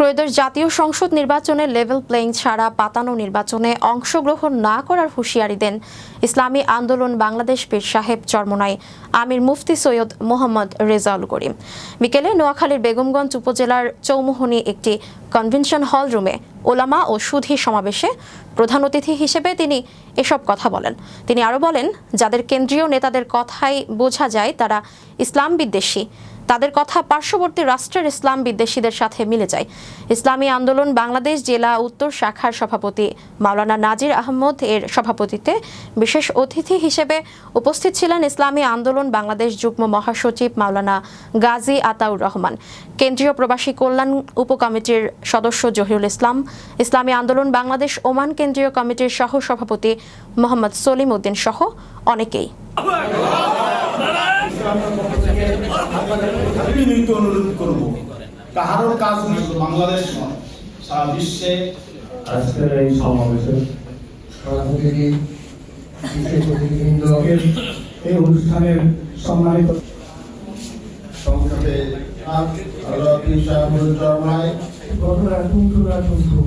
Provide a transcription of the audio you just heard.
ত্রয়োদশ জাতীয় সংসদ নির্বাচনে লেভেল প্লেইং ছাড়া পাতানো নির্বাচনে অংশগ্রহণ না করার হুঁশিয়ারি দেন ইসলামী আন্দোলন বাংলাদেশ পীর সাহেব চরমনাই, আমির মুফতি সৈয়দ মোহাম্মদ রেজাউল করিম। বিকেলে নোয়াখালীর বেগমগঞ্জ উপজেলার চৌমুহনী একটি কনভেনশন হল রুমে ওলামা ও সুধী সমাবেশে প্রধান অতিথি হিসেবে তিনি এসব কথা বলেন। তিনি আরও বলেন, যাদের কেন্দ্রীয় নেতাদের কথাই বোঝা যায় তারা ইসলাম বিদ্বেষী। তাদের কথা পার্শ্ববর্তী রাষ্ট্রের ইসলাম বিদ্বেষীদের সাথে মিলে যায়। ইসলামী আন্দোলন বাংলাদেশ জেলা উত্তর শাখার সভাপতি মাওলানা নাজির আহমদ এর সভাপতিত্বে বিশেষ অতিথি হিসেবে উপস্থিত ছিলেন ইসলামী আন্দোলন বাংলাদেশ যুগ্ম মহাসচিব মাওলানা গাজী আতাউর রহমান। কেন্দ্রীয় প্রবাসী কল্যাণ উপকমিটির সদস্য জহিরুল ইসলাম, ইসলামী আন্দোলন বাংলাদেশ ওমান কেন্দ্রীয় কমিটির সহ সভাপতি মোহাম্মদ সলিম উদ্দিন সহ অনেকেই। বিনীত অনুরোধ করব। কাহারও কাজ নেই বাংলাদেশ নয় সারা বিশ্বে। আজকের এই সমাবেশে সভাপতি বিশেষ অতিথিবৃন্দ এই অনুষ্ঠানের সম্মানিত সংসদে আল্লাহ চরমায় ঘটনা টুনটুনা টুনটু